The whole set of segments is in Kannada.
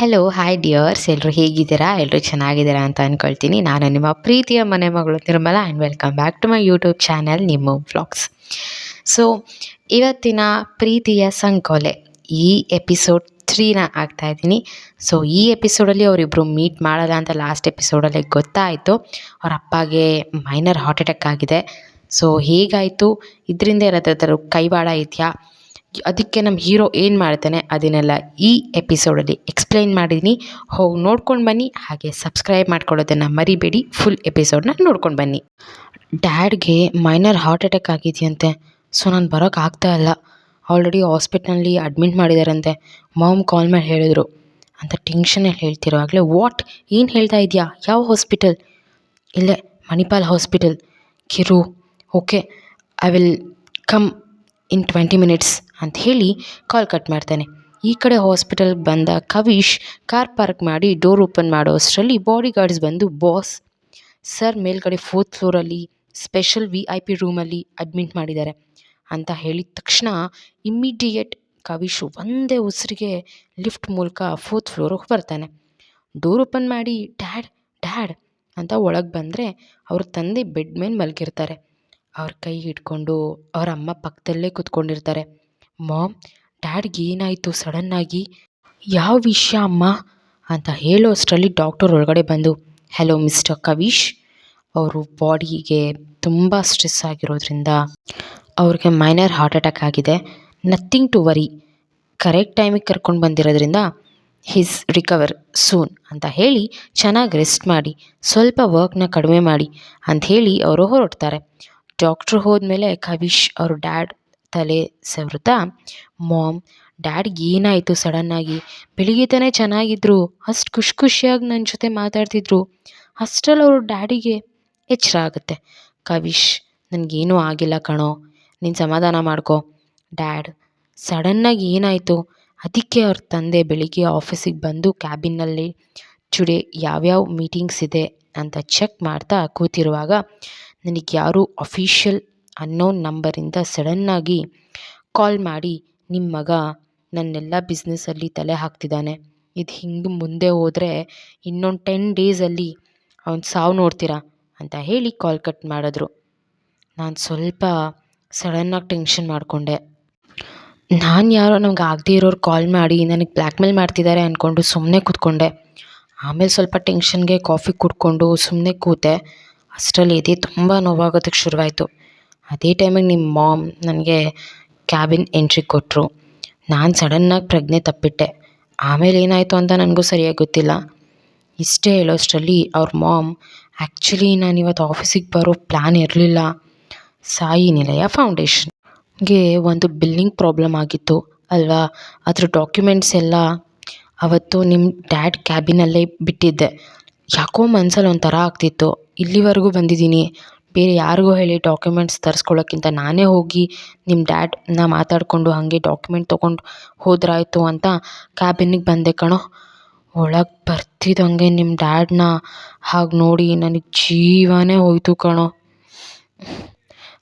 ಹಲೋ ಹಾಯ್ ಡಿಯರ್ಸ್ ಎಲ್ಲರೂ ಹೇಗಿದ್ದೀರಾ? ಎಲ್ಲರೂ ಚೆನ್ನಾಗಿದ್ದೀರಾ ಅಂತ ಅಂದ್ಕೊಳ್ತೀನಿ ನಾನು ನಿಮ್ಮ ಪ್ರೀತಿಯ ಮನೆ ಮಗಳು Nirmala and welcome back to my YouTube channel ನಿಮ್ಮ ವ್ಲಾಗ್ಸ್ ಸೊ ಇವತ್ತಿನ ಪ್ರೀತಿಯ ಸಂಕೋಲೆ ಈ ಎಪಿಸೋಡ್ ತ್ರೀನ ಆಗ್ತಾಯಿದ್ದೀನಿ ಸೊ ಈ ಎಪಿಸೋಡಲ್ಲಿ ಅವರಿಬ್ಬರು ಮೀಟ್ ಮಾಡಲ್ಲ ಅಂತ ಲಾಸ್ಟ್ ಎಪಿಸೋಡಲ್ಲಿ ಗೊತ್ತಾಯಿತು. ಅವ್ರ ಅಪ್ಪಗೆ ಮೈನರ್ ಹಾರ್ಟ್ ಅಟ್ಯಾಕ್ ಆಗಿದೆ. ಸೊ ಹೇಗಾಯಿತು? ಇದರಿಂದ ಏನಾದರೂ ಕೈವಾಡ ಇದೆಯಾ? ಅದಕ್ಕೆ ನಮ್ಮ ಹೀರೋ ಏನು ಮಾಡ್ತಾನೆ, ಅದನ್ನೆಲ್ಲ ಈ ಎಪಿಸೋಡಲ್ಲಿ ಎಕ್ಸ್ಪ್ಲೈನ್ ಮಾಡಿದ್ದೀನಿ ಹೋಗಿ ನೋಡ್ಕೊಂಡು ಬನ್ನಿ, ಹಾಗೆ ಸಬ್ಸ್ಕ್ರೈಬ್ ಮಾಡ್ಕೊಳ್ಳೋದನ್ನು ಮರಿಬೇಡಿ ಫುಲ್ ಎಪಿಸೋಡನ್ನ ನೋಡ್ಕೊಂಡು ಬನ್ನಿ. ಡ್ಯಾಡ್ಗೆ ಮೈನರ್ ಹಾರ್ಟ್ ಅಟ್ಯಾಕ್ ಆಗಿದೆಯಂತೆ. ಸೊ ನಾನು ಬರೋಕ್ಕಾಗ್ತಾ ಇಲ್ಲ. ಆಲ್ರೆಡಿ ಹಾಸ್ಪಿಟ್ಲಲ್ಲಿ ಅಡ್ಮಿಟ್ ಮಾಡಿದಾರಂತೆ. ಮಾಮ್ ಕಾಲ್ ಮಾಡಿ ಹೇಳಿದ್ರು. ಅಂತ ಟೆನ್ಷನಲ್ಲಿ ಹೇಳ್ತಿರೋ ಆಗಲೇ ವಾಟ್ ಏನು ಹೇಳ್ತಾ ಇದೆಯಾ? ಯಾವ ಹಾಸ್ಪಿಟಲ್ ಇಲ್ಲೇ ಮಣಿಪಾಲ್ ಹಾಸ್ಪಿಟಲ್ ಕಿರು okay I will come in twenty minutes ಅಂತ ಹೇಳಿ ಕಾಲ್ ಕಟ್ ಮಾಡ್ತಾನೆ. ಈ ಕಡೆ ಹಾಸ್ಪಿಟಲ್ ಬಂದ ಕವಿಶ್ ಕಾರ್ ಪಾರ್ಕ್ ಮಾಡಿ ಡೋರ್ ಓಪನ್ ಮಾಡೋ ಅಷ್ಟರಲ್ಲಿ ಬಾಡಿ ಗಾರ್ಡ್ಸ್ ಬಂದು ಬಾಸ್. ಸರ್, ಮೇಲ್ಗಡೆ ಫೋರ್ತ್ ಫ್ಲೋರಲ್ಲಿ ಸ್ಪೆಷಲ್ ವಿ ಐ ಪಿ ರೂಮಲ್ಲಿ ಅಡ್ಮಿಟ್ ಮಾಡಿದ್ದಾರೆ ಅಂತ ಹೇಳಿದ ತಕ್ಷಣ ಇಮ್ಮಿಡಿಯೇಟ್ ಕವಿಶು ಒಂದೇ ಉಸಿರಿಗೆ ಲಿಫ್ಟ್ ಮೂಲಕ ಫೋರ್ತ್ ಫ್ಲೋರಿಗೆ ಬರ್ತಾನೆ. ಡೋರ್ ಓಪನ್ ಮಾಡಿ, ಡ್ಯಾಡ್ ಡ್ಯಾಡ್ ಅಂತ ಒಳಗೆ ಬಂದರೆ ಅವ್ರ ತಂದೆ ಬೆಡ್ ಮೇಲೆ ಮಲಗಿರ್ತಾರೆ. ಅವ್ರ ಕೈ ಹಿಡ್ಕೊಂಡು ಅವ್ರ ಅಮ್ಮ ಪಕ್ಕದಲ್ಲೇ ಕೂತ್ಕೊಂಡಿರ್ತಾರೆ. ಮಾಮ್, ಡ್ಯಾಡ್ಗೆ ಏನಾಯಿತು? ಸಡನ್ನಾಗಿ ಯಾವ ವಿಷಯ ಅಮ್ಮ? ಅಂತ ಹೇಳೋ ಅಷ್ಟರಲ್ಲಿ ಡಾಕ್ಟರ್ ಒಳಗಡೆ ಬಂದು, ಹಲೋ ಮಿಸ್ಟರ್ ಕವೀಶ್, ಅವರು ಬಾಡಿಗೆ ತುಂಬ ಸ್ಟ್ರೆಸ್ ಆಗಿರೋದ್ರಿಂದ ಅವ್ರಿಗೆ ಮೈನರ್ ಹಾರ್ಟ್ ಅಟ್ಯಾಕ್ ಆಗಿದೆ. Nothing to worry. ಕರೆಕ್ಟ್ ಟೈಮಿಗೆ ಕರ್ಕೊಂಡು ಬಂದಿರೋದ್ರಿಂದ ಹಿಸ್ ರಿಕವರ್ ಸೂನ್ ಅಂತ ಹೇಳಿ ಚೆನ್ನಾಗಿ ರೆಸ್ಟ್ ಮಾಡಿ, ಸ್ವಲ್ಪ ವರ್ಕ್ನ ಕಡಿಮೆ ಮಾಡಿ ಅಂತ ಹೇಳಿ ಅವರು ಹೊರಡ್ತಾರೆ ಡಾಕ್ಟ್ರು ಹೋದ್ಮೇಲೆ ಕವಿಶ್ ಅವ್ರ ಡ್ಯಾಡ್ ತಲೆ ಸವೃತ ಮಾಮ್ ಡ್ಯಾಡ್ಗೆ ಏನಾಯಿತು ಸಡನ್ನಾಗಿ? ಬೆಳಿಗ್ಗೆ ತಾನೇ ಚೆನ್ನಾಗಿದ್ರು. ಅಷ್ಟು ಖುಷಿ ಖುಷಿಯಾಗಿ ನನ್ನ ಜೊತೆ ಮಾತಾಡ್ತಿದ್ರು. ಅಷ್ಟರಲ್ಲಿ ಅವ್ರ ಡ್ಯಾಡಿಗೆ ಎಚ್ಚರ ಆಗುತ್ತೆ. ಕವಿಶ್, ನನಗೇನೂ ಆಗಿಲ್ಲ ಕಣೋ. ನೀನು ಸಮಾಧಾನ ಮಾಡ್ಕೊ. ಡ್ಯಾಡ್, ಸಡನ್ನಾಗಿ ಏನಾಯಿತು? ಅದಕ್ಕೆ ಅವ್ರ ತಂದೆ ಬೆಳಿಗ್ಗೆ ಆಫೀಸಿಗೆ ಬಂದು ಕ್ಯಾಬಿನ್ನಲ್ಲಿ, ಚುಡೆ, ಯಾವ್ಯಾವ ಮೀಟಿಂಗ್ಸ್ ಇದೆ? ಅಂತ ಚೆಕ್ ಮಾಡ್ತಾ ಕೂತಿರುವಾಗ ನನಗೆ ಯಾರೂ ಅಫೀಷಿಯಲ್ ಅನ್ನೋನ್ ನಂಬರಿಂದ ಸಡನ್ನಾಗಿ ಕಾಲ್ ಮಾಡಿ ನಿಮ್ಮ ಮಗ ನನ್ನೆಲ್ಲ ಬಿಸ್ನೆಸ್ಸಲ್ಲಿ ತಲೆ ಹಾಕ್ತಿದ್ದಾನೆ. ಇದು ಹಿಂಗೆ ಮುಂದೆ ಹೋದರೆ ಇನ್ನೊಂದು ಟೆನ್ ಡೇಸಲ್ಲಿ ಅವ್ನು ಸಾವು ನೋಡ್ತೀರಾ ಅಂತ ಹೇಳಿ ಕಾಲ್ ಕಟ್ ಮಾಡಿದ್ರು. ನಾನು ಸ್ವಲ್ಪ ಸಡನ್ನಾಗಿ ಟೆನ್ಷನ್ ಮಾಡಿಕೊಂಡೆ. ನಾನು ಯಾರೋ ನಮ್ಗೆ ಆಗದೇ ಇರೋರು ಕಾಲ್ ಮಾಡಿ ನನಗೆ ಬ್ಲ್ಯಾಕ್ಮೇಲ್ ಮಾಡ್ತಿದ್ದಾರೆ ಅಂದ್ಕೊಂಡು ಸುಮ್ಮನೆ ಕೂತ್ಕೊಂಡೆ. ಆಮೇಲೆ ಸ್ವಲ್ಪ ಟೆನ್ಷನ್ಗೆ ಕಾಫಿ ಕುಡ್ಕೊಂಡು ಸುಮ್ಮನೆ ಕೂತೆ. ಅಷ್ಟರಲ್ಲಿ ಎದೆ ತುಂಬ ನೋವಾಗೋದಕ್ಕೆ ಶುರುವಾಯಿತು. ಅದೇ ಟೈಮಿಗೆ ನಿಮ್ಮ ಮಾಮ್ ನನಗೆ ಕ್ಯಾಬಿನ್ ಎಂಟ್ರಿ ಕೊಟ್ಟರು ನಾನು ಸಡನ್ನಾಗಿ ಪ್ರಜ್ಞೆ ತಪ್ಪಿಟ್ಟೆ. ಆಮೇಲೆ ಏನಾಯಿತು ಅಂತ ನನಗೂ ಸರಿಯಾಗಿ ಗೊತ್ತಿಲ್ಲ. ಇಷ್ಟೇ ಹೇಳೋಷ್ಟರಲ್ಲಿ ಅವ್ರ ಮಾಮ್ ಆ್ಯಕ್ಚುಲಿ ನಾನು ಇವತ್ತು ಆಫೀಸಿಗೆ ಬರೋ ಪ್ಲ್ಯಾನ್ ಇರಲಿಲ್ಲ. ಸಾಯಿ ನಿಲಯ ಫೌಂಡೇಶನ್ಗೆ ಒಂದು ಬಿಲ್ಲಿಂಗ್ ಪ್ರಾಬ್ಲಮ್ ಆಗಿತ್ತು, ಅಲ್ವಾ? ಅದ್ರ ಡಾಕ್ಯುಮೆಂಟ್ಸ್ ಎಲ್ಲ ಅವತ್ತು ನಿಮ್ಮ ಡ್ಯಾಡ್ ಕ್ಯಾಬಿನಲ್ಲೇ ಬಿಟ್ಟಿದ್ದೆ. ಯಾಕೋ ಮನ್ಸಲ್ಲಿ ಒಂಥರ ಆಗ್ತಿತ್ತು. ಇಲ್ಲಿವರೆಗೂ ಬಂದಿದ್ದೀನಿ. ಬೇರೆ ಯಾರಿಗೂ ಹೇಳಿ ಡಾಕ್ಯುಮೆಂಟ್ಸ್ ತರಿಸ್ಕೊಳ್ಳೋಕ್ಕಿಂತ ನಾನೇ ಹೋಗಿ ನಿಮ್ಮ ಡ್ಯಾಡ್ನ ಮಾತಾಡಿಕೊಂಡು ಹಾಗೆ ಡಾಕ್ಯುಮೆಂಟ್ ತೊಗೊಂಡು ಹೋದ್ರಾಯಿತು ಅಂತ ಕ್ಯಾಬಿನಿಗೆ ಬಂದೆ ಕಣೋ. ಒಳಗೆ ಬರ್ತಿದ್ದಂಗೆ ನಿಮ್ಮ ಡ್ಯಾಡ್ನ ಹಾಗೆ ನೋಡಿ ನನಗೆ ಜೀವನೇ ಹೋಯಿತು ಕಣೋ.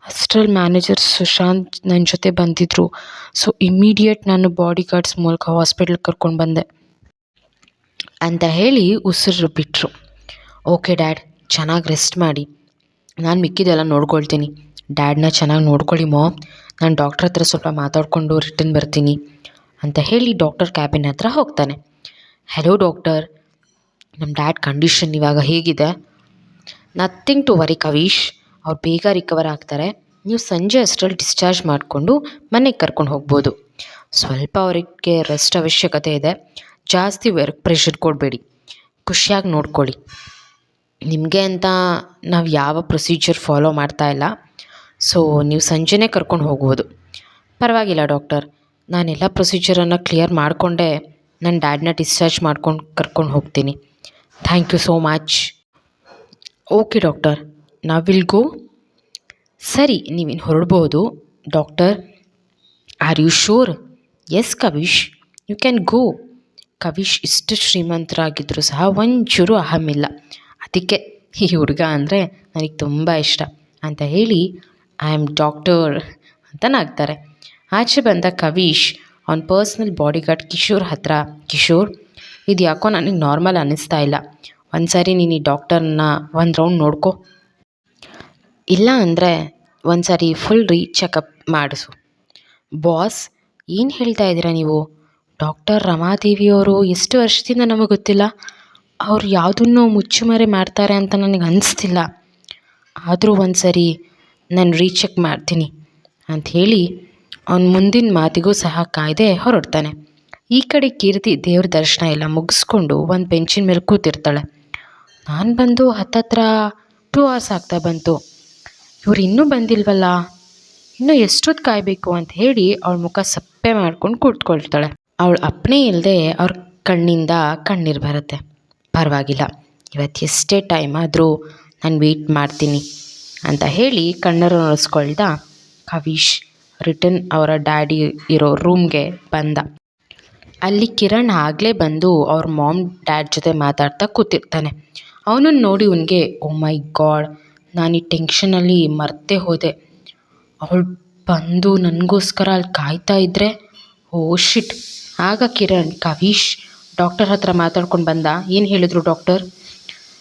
ಅಷ್ಟ್ರಲ್ಲಿ ಮ್ಯಾನೇಜರ್ ಸುಶಾಂತ್ ನನ್ನ ಜೊತೆ ಬಂದಿದ್ದರು ಸೊ ಇಮ್ಮಿಡಿಯೇಟ್ ನಾನು ಬಾಡಿ ಗಾರ್ಡ್ಸ್ ಮೂಲಕ ಹಾಸ್ಪಿಟ್ಲಿಗೆ ಕರ್ಕೊಂಡು ಬಂದೆ. ಅಂತ ಹೇಳಿ ಉಸಿರು ಬಿಟ್ಟರು ಓಕೆ ಡ್ಯಾಡ್, ಚೆನ್ನಾಗಿ ರೆಸ್ಟ್ ಮಾಡಿ. ನಾನು ಮಿಕ್ಕಿದೆಲ್ಲ ನೋಡ್ಕೊಳ್ತೀನಿ. ಡ್ಯಾಡ್ನ ಚೆನ್ನಾಗಿ ನೋಡ್ಕೊಳ್ಳಿ ಮಾಮ್ ನಾನು ಡಾಕ್ಟ್ರ್ ಹತ್ರ ಸ್ವಲ್ಪ ಮಾತಾಡಿಕೊಂಡು ರಿಟರ್ನ್ ಬರ್ತೀನಿ ಅಂತ ಹೇಳಿ ಡಾಕ್ಟರ್ ಕ್ಯಾಬಿನ್ ಹತ್ರ ಹೋಗ್ತಾನೆ. ಹಲೋ ಡಾಕ್ಟರ್ ನಮ್ಮ ಡ್ಯಾಡ್ ಕಂಡೀಷನ್ ಇವಾಗ ಹೇಗಿದೆ? Nothing to worry Kavish. ಅವ್ರು ಬೇಗ ರಿಕವರ್ ಆಗ್ತಾರೆ. ನೀವು ಸಂಜೆ ಅಷ್ಟರಲ್ಲಿ ಡಿಸ್ಚಾರ್ಜ್ ಮಾಡಿಕೊಂಡು ಮನೆಗೆ ಕರ್ಕೊಂಡು ಹೋಗ್ಬೋದು. ಸ್ವಲ್ಪ ಅವರಿಗೆ ರೆಸ್ಟ್ ಅವಶ್ಯಕತೆ ಇದೆ. ಜಾಸ್ತಿ ವರ್ಕ್ ಪ್ರೆಷರ್ ಕೊಡಬೇಡಿ. ಖುಷಿಯಾಗಿ ನೋಡ್ಕೊಳ್ಳಿ. ನಿಮಗೆ ಅಂತ ನಾವು ಯಾವ ಪ್ರೊಸೀಜರ್ ಫಾಲೋ ಮಾಡ್ತಾ ಇಲ್ಲ. ಸೊ ನೀವು ಸಂಜೆನೇ ಕರ್ಕೊಂಡು ಹೋಗ್ಬೋದು. ಪರವಾಗಿಲ್ಲ ಡಾಕ್ಟರ್ ನಾನೆಲ್ಲ ಪ್ರೊಸೀಜರನ್ನು ಕ್ಲಿಯರ್ ಮಾಡಿಕೊಂಡೇ ನನ್ನ ಡ್ಯಾಡ್ನ ಡಿಸ್ಚಾರ್ಜ್ ಮಾಡ್ಕೊಂಡು ಕರ್ಕೊಂಡು ಹೋಗ್ತೀನಿ. Thank you so much okay doctor ನಾವು ವಿಲ್ ಗೋ ಸರಿ ನೀವಿನ್ನು ಹೊರಡ್ಬೋದು? Doctor are you sure yes Kavish. You can go Kavish ಇಷ್ಟು ಶ್ರೀಮಂತರಾಗಿದ್ದರೂ ಸಹ ಒಂಚೂರು ಅಹಮಿಲ್ಲ. ಅದಕ್ಕೆ ಈ ಹುಡುಗ ಅಂದರೆ ನನಗೆ ತುಂಬ ಇಷ್ಟ. ಅಂತ ಹೇಳಿ ಐ ಆಮ್ ಡಾಕ್ಟರ್ ಅಂತ ನಾಗ್ತಾರೆ ಆಚೆ ಬಂದ ಕವೀಶ್ ಅವ್ನ ಪರ್ಸ್ನಲ್ ಬಾಡಿಗಾರ್ಡ್ ಕಿಶೋರ್ ಹತ್ರ, ಕಿಶೋರ್ ಇದು ಯಾಕೋ ನನಗೆ ನಾರ್ಮಲ್ ಅನ್ನಿಸ್ತಾ ಇಲ್ಲ. ಒಂದು ಸಾರಿ ನೀನು ಈ ಡಾಕ್ಟರ್ನ ಒಂದು ರೌಂಡ್ ನೋಡ್ಕೊ. ಇಲ್ಲ ಅಂದರೆ ಒಂದು ಸಾರಿ ಫುಲ್ ರೀ ಚೆಕಪ್ ಮಾಡಿಸು. ಬಾಸ್ ಏನು ಹೇಳ್ತಾ ಇದ್ದೀರಾ ನೀವು? ಡಾಕ್ಟರ್ ರಮಾದೇವಿಯವರು ಎಷ್ಟು ವರ್ಷದಿಂದ ನಮಗೆ ಗೊತ್ತಿಲ್ಲ. ಅವ್ರು ಯಾವುದನ್ನೋ ಮುಚ್ಚುಮರೆ ಮಾಡ್ತಾರೆ ಅಂತ ನನಗೆ ಅನಿಸ್ತಿಲ್ಲ. ಆದರೂ ಒಂದು ಸರಿ ನಾನು ರೀಚೆಕ್ ಮಾಡ್ತೀನಿ ಅಂಥೇಳಿ ಅವ್ನ ಮುಂದಿನ ಮಾತಿಗೂ ಸಹ ಕಾಯ್ದೆ ಹೊರಡ್ತಾನೆ. ಈ ಕಡೆ ಕೀರ್ತಿ ದೇವ್ರ ದರ್ಶನ ಎಲ್ಲ ಮುಗಿಸ್ಕೊಂಡು ಒಂದು ಬೆಂಚಿನ ಮೇಲೆ ಕೂತಿರ್ತಾಳೆ. ನಾನು ಬಂದು ಹತ್ತತ್ರ ಟೂ ಅವರ್ಸ್ ಆಗ್ತಾ ಬಂತು. ಇವ್ರು ಇನ್ನೂ ಬಂದಿಲ್ವಲ್ಲ? ಇನ್ನೂ ಎಷ್ಟೊತ್ತು ಕಾಯಬೇಕು ಅಂತ ಹೇಳಿ ಅವಳ ಮುಖ ಸಪ್ಪೆ ಮಾಡ್ಕೊಂಡು ಕೂತ್ಕೊಳ್ತಾಳೆ. ಅವಳ ಅಪ್ಪಣೆ ಇಲ್ಲದೆ ಅವ್ರ ಕಣ್ಣಿಂದ ಕಣ್ಣೀರು ಬರುತ್ತೆ. ಪರವಾಗಿಲ್ಲ. ಇವತ್ತು ಎಷ್ಟೇ ಟೈಮ್ ಆದರೂ ನಾನು ವೆಯ್ಟ್ ಮಾಡ್ತೀನಿ ಅಂತ ಹೇಳಿ ಕಣ್ಣರು ನೋಡಿಸ್ಕೊಳ್ದ ಕವೀಶ್ ರಿಟರ್ನ್ ಅವರ ಡ್ಯಾಡಿ ಇರೋ ರೂಮ್ಗೆ ಬಂದ. ಅಲ್ಲಿ ಕಿರಣ್ ಆಗಲೇ ಬಂದು ಅವ್ರ ಮಾಮ್ ಡ್ಯಾಡ್ ಜೊತೆ ಮಾತಾಡ್ತಾ ಕೂತಿರ್ತಾನೆ. ಅವನನ್ನು ನೋಡಿ ಅವನಿಗೆ ಓ ಮೈ ಗಾಡ್ ನಾನು ಈ ಟೆನ್ಷನಲ್ಲಿ ಮರ್ತೇ ಹೋದೆ. ಅವಳು ಬಂದು ನನಗೋಸ್ಕರ ಅಲ್ಲಿ ಕಾಯ್ತಾ ಇದ್ದರೆ ಓ ಶಿಟ್ ಆಗ ಕಿರಣ್, ಕವೀಶ್, ಡಾಕ್ಟರ್ ಹತ್ರ ಮಾತಾಡ್ಕೊಂಡು ಬಂದ, ಏನು ಹೇಳಿದ್ರು ಡಾಕ್ಟರ್?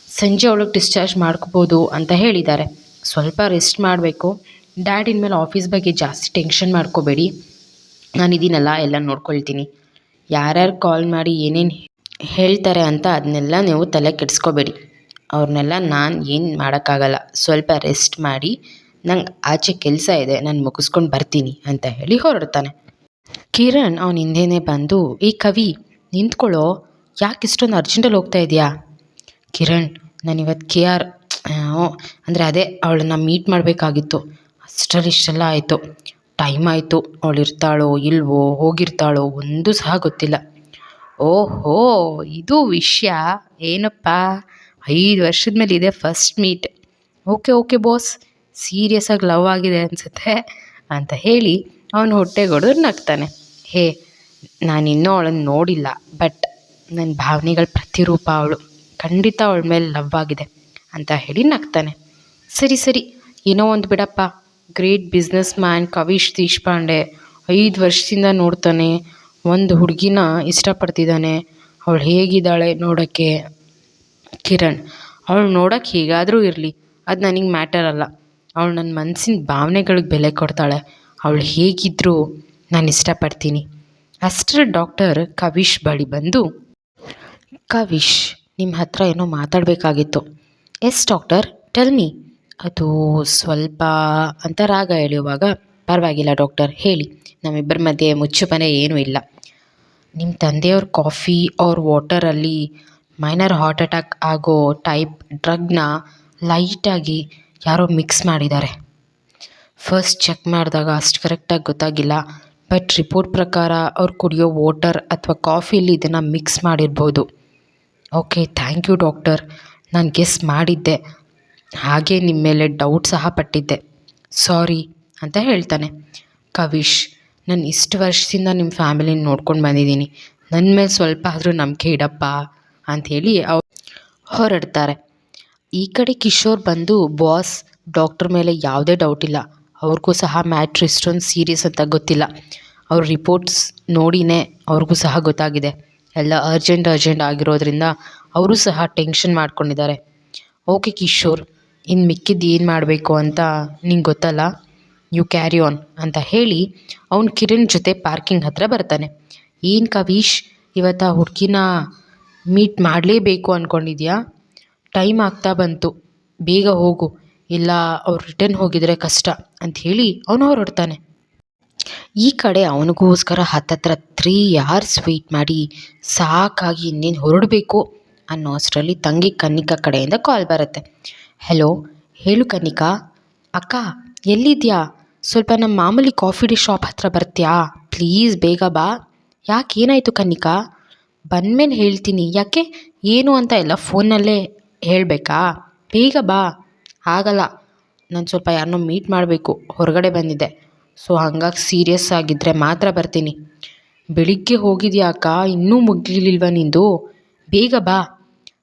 ಸಂಜೆ ಒಳಗೆ ಡಿಸ್ಚಾರ್ಜ್ ಮಾಡ್ಕೋಬೋದು ಅಂತ ಹೇಳಿದ್ದಾರೆ. ಸ್ವಲ್ಪ ರೆಸ್ಟ್ ಮಾಡಬೇಕು. ಡ್ಯಾಡ್ ಇನ್ಮೇಲೆ ಆಫೀಸ್ ಬಗ್ಗೆ ಜಾಸ್ತಿ ಟೆನ್ಷನ್ ಮಾಡ್ಕೋಬೇಡಿ. ನಾನು ಇದೀನಲ್ಲ ಎಲ್ಲ ನೋಡ್ಕೊಳ್ತೀನಿ. ಯಾರ್ಯಾರು ಕಾಲ್ ಮಾಡಿ ಏನೇನು ಹೇಳ್ತಾರೆ ಅಂತ ಅದನ್ನೆಲ್ಲ ನೀವು ತಲೆ ಕೆಡಿಸ್ಕೋಬೇಡಿ. ಅವ್ರನ್ನೆಲ್ಲ ನಾನು ಏನು ಮಾಡೋಕ್ಕಾಗಲ್ಲ. ಸ್ವಲ್ಪ ರೆಸ್ಟ್ ಮಾಡಿ, ನಂಗೆ ಆಚೆ ಕೆಲಸ ಇದೆ, ನಾನು ಮುಗಿಸ್ಕೊಂಡು ಬರ್ತೀನಿ ಅಂತ ಹೇಳಿ ಹೊರಡ್ತಾನೆ. ಕಿರಣ್ ಅವನ ಹಿಂದೆನೇ ಬಂದು ಈ ಕವಿ, ನಿಂತ್ಕೊಳ್ಳೋ. ಯಾಕೆ ಇಷ್ಟೊಂದು ಅರ್ಜೆಂಟಲ್ಲಿ ಹೋಗ್ತಾ ಇದೆಯಾ? ಕಿರಣ್ ನಾನಿವತ್ತು ಕೆ ಆರ್ ಅಂದರೆ ಅದೇ ಅವಳನ್ನ ಮೀಟ್ ಮಾಡಬೇಕಾಗಿತ್ತು. ಅಷ್ಟರಲ್ಲಿ ಇಷ್ಟೆಲ್ಲ ಆಯಿತು. ಟೈಮ್ ಆಯಿತು. ಅವಳು ಇರ್ತಾಳೋ ಇಲ್ವೋ, ಹೋಗಿರ್ತಾಳೋ, ಒಂದು ಸಹ ಗೊತ್ತಿಲ್ಲ. ಓಹೋ, ಇದು ವಿಷಯ? ಏನಪ್ಪ? ಐದು ವರ್ಷದ ಮೇಲೆ ಇದೆ first meet. Okay okay, boss. ಸೀರಿಯಸ್ಸಾಗಿ love ಆಗಿದೆ ಅನಿಸುತ್ತೆ? ಅಂತ ಹೇಳಿ ಅವನು ಹೊಟ್ಟೆಗೊಡೆದು ನಗ್ತಾನೆ. ಹೇ, ನಾನಿನ್ನೂ ಅವಳನ್ನು ನೋಡಿಲ್ಲ, ಬಟ್ ನನ್ನ ಭಾವನೆಗಳ ಪ್ರತಿರೂಪ ಅವಳು. ಖಂಡಿತ ಅವಳ ಮೇಲೆ ಲವ್ ಆಗಿದೆ ಅಂತ ಹೇಳಿ ನಗ್ತಾನೆ. ಸರಿ ಸರಿ, ಏನೋ ಒಂದು ಬಿಡಪ್ಪ. Great businessman Kavish Deshpande ಐದು ವರ್ಷದಿಂದ ನೋಡ್ತಾನೆ, ಒಂದು ಹುಡುಗಿನ ಇಷ್ಟಪಡ್ತಿದ್ದಾನೆ ಅವಳು ಹೇಗಿದ್ದಾಳೆ ನೋಡೋಕ್ಕೆ? ಕಿರಣ್, ಅವಳು ನೋಡೋಕ್ಕೆ ಹೇಗಾದರೂ ಇರಲಿ, ಅದು ನನಗೆ ಮ್ಯಾಟರ್ ಅಲ್ಲ. ಅವಳು ನನ್ನ ಮನಸ್ಸಿನ ಭಾವನೆಗಳಿಗೆ ಬೆಲೆ ಕೊಡ್ತಾಳೆ. ಅವಳು ಹೇಗಿದ್ದರೂ ನಾನು ಇಷ್ಟಪಡ್ತೀನಿ. ಅಷ್ಟರ ಡಾಕ್ಟರ್ ಕವಿಶ್ ಬಳಿ ಬಂದು, ಕವಿಶ್ ನಿಮ್ಮ ಹತ್ರ ಏನೋ ಮಾತಾಡಬೇಕಾಗಿತ್ತು. Yes, doctor, tell me. ಅದು ಸ್ವಲ್ಪ ಅಂತ ರಾಗ ಎಳೆಯುವಾಗ ಪರವಾಗಿಲ್ಲ, ಡಾಕ್ಟರ್, ಹೇಳಿ. ನಮ್ಮಿಬ್ಬರ ಮಧ್ಯೆ ಮುಚ್ಚುಮನೆ ಏನೂ ಇಲ್ಲ. ನಿಮ್ಮ ತಂದೆಯವ್ರ ಕಾಫಿ ಅವ್ರ ವಾಟರಲ್ಲಿ ಮೈನರ್ ಹಾರ್ಟ್ ಅಟ್ಯಾಕ್ ಆಗೋ ಟೈಪ್ ಡ್ರಗ್ನ ಲೈಟಾಗಿ ಯಾರೋ ಮಿಕ್ಸ್ ಮಾಡಿದ್ದಾರೆ. ಫಸ್ಟ್ ಚೆಕ್ ಮಾಡಿದಾಗ ಅಷ್ಟು ಕರೆಕ್ಟಾಗಿ ಗೊತ್ತಾಗಿಲ್ಲ. ಬಟ್ ರಿಪೋರ್ಟ್ ಪ್ರಕಾರ ಅವ್ರು ಕುಡಿಯೋ ವಾಟರ್ ಅಥವಾ ಕಾಫಿಲಿ ಇದನ್ನು ಮಿಕ್ಸ್ ಮಾಡಿರ್ಬೋದು. ಓಕೆ ಥ್ಯಾಂಕ್ ಯು ಡಾಕ್ಟರ್ ನಾನು ಗೆಸ್ ಮಾಡಿದ್ದೆ. ಹಾಗೆ ನಿಮ್ಮ ಮೇಲೆ ಡೌಟ್ ಸಹ ಪಟ್ಟಿದ್ದೆ. ಸಾರಿ ಅಂತ ಹೇಳ್ತಾನೆ. ಕವಿಶ್, ನಾನು ಇಷ್ಟು ವರ್ಷದಿಂದ ನಿಮ್ಮ ಫ್ಯಾಮಿಲಿನ ನೋಡ್ಕೊಂಡು ಬಂದಿದ್ದೀನಿ. ನನ್ನ ಮೇಲೆ ಸ್ವಲ್ಪ ಆದರೂ ನಂಬಿಕೆ ಇಡಪ್ಪ ಅಂಥೇಳಿ ಅವ್ರು ಹೊರಡ್ತಾರೆ. ಈ ಕಡೆ ಕಿಶೋರ್ ಬಂದು ಬಾಸ್ ಡಾಕ್ಟ್ರ್ ಮೇಲೆ ಯಾವುದೇ ಡೌಟ್ ಇಲ್ಲ. ಅವ್ರಿಗೂ ಸಹ ಮ್ಯಾಟ್ರ್ ಇಷ್ಟೊಂದು ಸೀರಿಯಸ್ ಅಂತ ಗೊತ್ತಿಲ್ಲ. ಅವ್ರ ರಿಪೋರ್ಟ್ಸ್ ನೋಡಿನೇ ಅವ್ರಿಗೂ ಸಹ ಗೊತ್ತಾಗಿದೆ. ಎಲ್ಲ ಅರ್ಜೆಂಟ್ ಅರ್ಜೆಂಟ್ ಆಗಿರೋದ್ರಿಂದ ಅವರು ಸಹ ಟೆನ್ಷನ್ ಮಾಡ್ಕೊಂಡಿದ್ದಾರೆ. ಓಕೆ ಕಿಶೋರ್ ಇನ್ನು ಮಿಕ್ಕಿದ್ದು ಏನು ಮಾಡಬೇಕು ಅಂತ ನಿಂಗೆ ಗೊತ್ತಲ್ಲ? ಯು ಕ್ಯಾರಿ ಆನ್ ಅಂತ ಹೇಳಿ ಅವನು ಕಿರಣ್ ಜೊತೆ ಪಾರ್ಕಿಂಗ್ ಹತ್ರ ಬರ್ತಾನೆ. ಏನು ಕವೀಶ್, ಇವತ್ತು ಆ ಹುಡುಗಿನ ಮೀಟ್ ಮಾಡಲೇಬೇಕು ಅಂದ್ಕೊಂಡಿದ್ಯಾ ಟೈಮ್ ಆಗ್ತಾ ಬಂತು. ಬೇಗ ಹೋಗು. ಇಲ್ಲ, ಅವ್ರು ರಿಟರ್ನ್ ಹೋಗಿದರೆ ಕಷ್ಟ ಅಂತ ಹೇಳಿ ಅವನು ಹೊರಡ್ತಾನೆ. ಈ ಕಡೆ ಅವನಿಗೋಸ್ಕರ ಹತ್ತತ್ರ ತ್ರೀ ಯಾರ್ಸ್ ವೆಯ್ಟ್ ಮಾಡಿ ಸಾಕಾಗಿ ಇನ್ನೇನು ಹೊರಡಬೇಕು ಅನ್ನೋ ಅಷ್ಟರಲ್ಲಿ ತಂಗಿ ಕನ್ನಿಕಾ ಕಡೆಯಿಂದ ಕಾಲ್ ಬರುತ್ತೆ. ಹೆಲೋ ಹೇಳು ಕನ್ನಿಕಾ. ಅಕ್ಕ, ಎಲ್ಲಿದ್ಯಾ? ಸ್ವಲ್ಪ ನಮ್ಮ ಮಾಮೂಲಿ ಕಾಫಿ ಡೇ ಶಾಪ್ ಹತ್ರ ಬರ್ತೀಯಾ? ಪ್ಲೀಸ್ ಬೇಗ ಬಾ. ಯಾಕೆ ಏನಾಯಿತು ಕನ್ನಿಕಾ? ಬಂದಮೇಲೆ ಹೇಳ್ತೀನಿ. ಯಾಕೆ? ಏನು ಅಂತ ಎಲ್ಲ ಫೋನಲ್ಲೇ ಹೇಳಬೇಕಾ? ಬೇಗ ಬಾ. ಆಗಲ್ಲ. ನಾನು ಸ್ವಲ್ಪ ಯಾರನ್ನೋ ಮೀಟ್ ಮಾಡಬೇಕು. ಹೊರಗಡೆ ಬಂದಿದ್ದೆ. ಸೊ ಹಂಗಾಗಿ ಸೀರಿಯಸ್ ಆಗಿದ್ದರೆ ಮಾತ್ರ ಬರ್ತೀನಿ. ಬೆಳಿಗ್ಗೆ ಹೋಗಿದ್ಯಾ ಅಕ್ಕ? ಇನ್ನೂ ಮುಗಿಲಿಲ್ವ ನಿಂದು? ಬೇಗ ಬಾ.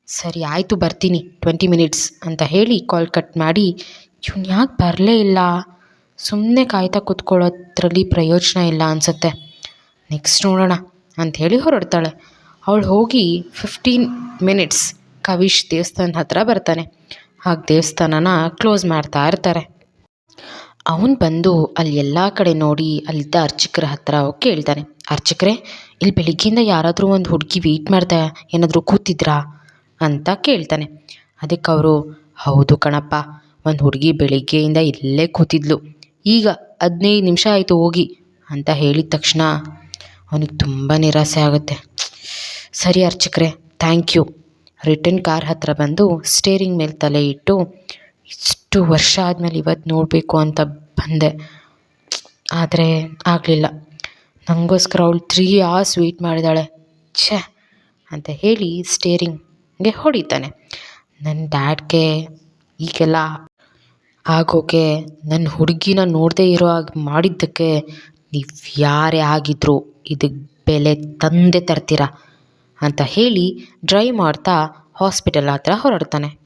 ಸರಿ, ಆಯಿತು, ಬರ್ತೀನಿ. ಟ್ವೆಂಟಿ ಮಿನಿಟ್ಸ್ ಅಂತ ಹೇಳಿ ಕಾಲ್ ಕಟ್ ಮಾಡಿ, ಇವ್ನು ಯಾಕೆ ಬರಲೇ ಇಲ್ಲ? ಸುಮ್ಮನೆ ಕಾಯ್ತಾ ಕೂತ್ಕೊಳ್ಳೋದ್ರಲ್ಲಿ ಪ್ರಯೋಜನ ಇಲ್ಲ ಅನಿಸುತ್ತೆ. ನೆಕ್ಸ್ಟ್ ನೋಡೋಣ ಅಂಥೇಳಿ ಹೊರಡ್ತಾಳೆ. ಅವಳು ಹೋಗಿ ಫಿಫ್ಟೀನ್ ಮಿನಿಟ್ಸ್ ಕವಿಶ್ ದೇವಸ್ಥಾನದ ಹತ್ರ ಬರ್ತಾನೆ. ಆಗ ದೇವಸ್ಥಾನನ ಕ್ಲೋಸ್ ಮಾಡ್ತಾ ಇರ್ತಾರೆ. ಅವನು ಬಂದು ಅಲ್ಲಿ ಎಲ್ಲ ಕಡೆ ನೋಡಿ ಅಲ್ಲಿದ್ದ ಅರ್ಚಕರ ಹತ್ರ ಕೇಳ್ತಾನೆ. ಅರ್ಚಕರೇ, ಇಲ್ಲಿ ಬೆಳಿಗ್ಗೆಯಿಂದ ಯಾರಾದರೂ ಒಂದು ಹುಡುಗಿ ವೆಯ್ಟ್ ಮಾಡ್ತಾ ಏನಾದರೂ ಕೂತಿದ್ರಾ? ಅಂತ ಕೇಳ್ತಾನೆ. ಅದಕ್ಕೆ ಅವರು, ಹೌದು ಕಣಪ್ಪ, ಒಂದು ಹುಡುಗಿ ಬೆಳಿಗ್ಗೆಯಿಂದ ಇಲ್ಲೇ ಕೂತಿದ್ಲು. ಈಗ ಹದಿನೈದು ನಿಮಿಷ ಆಯಿತು ಹೋಗಿ. ಅಂತ ಹೇಳಿದ ತಕ್ಷಣ ಅವನಿಗೆ ತುಂಬ ನಿರಾಸೆ ಆಗುತ್ತೆ. ಸರಿ ಅರ್ಚಕರೇ ಥ್ಯಾಂಕ್ ಯು ರಿಟರ್ನ್ ಕಾರ್ ಹತ್ರ ಬಂದು ಸ್ಟೇರಿಂಗ್ ಮೇಲೆ ತಲೆ ಇಟ್ಟು, ಇಷ್ಟು ವರ್ಷ ಆದಮೇಲೆ ಇವತ್ತು ನೋಡಬೇಕು ಅಂತ ಬಂದೆ. ಆದರೆ ಆಗಲಿಲ್ಲ. ನನಗೋಸ್ಕರ ಅವಳು ತ್ರೀ ಆರ್ಸ್ ವೆಯ್ಟ್ ಮಾಡಿದಾಳೆ. ಛೇ, ಅಂತ ಹೇಳಿ ಸ್ಟೇರಿಂಗ್ಗೆ ಹೊಡಿತಾನೆ. ನನ್ನ ಡ್ಯಾಡ್ಗೆ ಈಗೆಲ್ಲ ಆಗೋಕೆ ನನ್ನ ಹುಡುಗಿನ ನೋಡದೇ ಇರೋ ಹಾಗೆ ಮಾಡಿದ್ದಕ್ಕೆ ನೀವು ಯಾರೇ ಆಗಿದ್ದರೂ ಇದಕ್ಕೆ ಬೆಲೆ ತಂದೇ ತರ್ತೀರ? ಅಂತ ಹೇಳಿ ಡ್ರೈವ್ ಮಾಡ್ತಾ ಹಾಸ್ಪಿಟಲ್ ಹತ್ರ ಹೊರಡ್ತಾನೆ.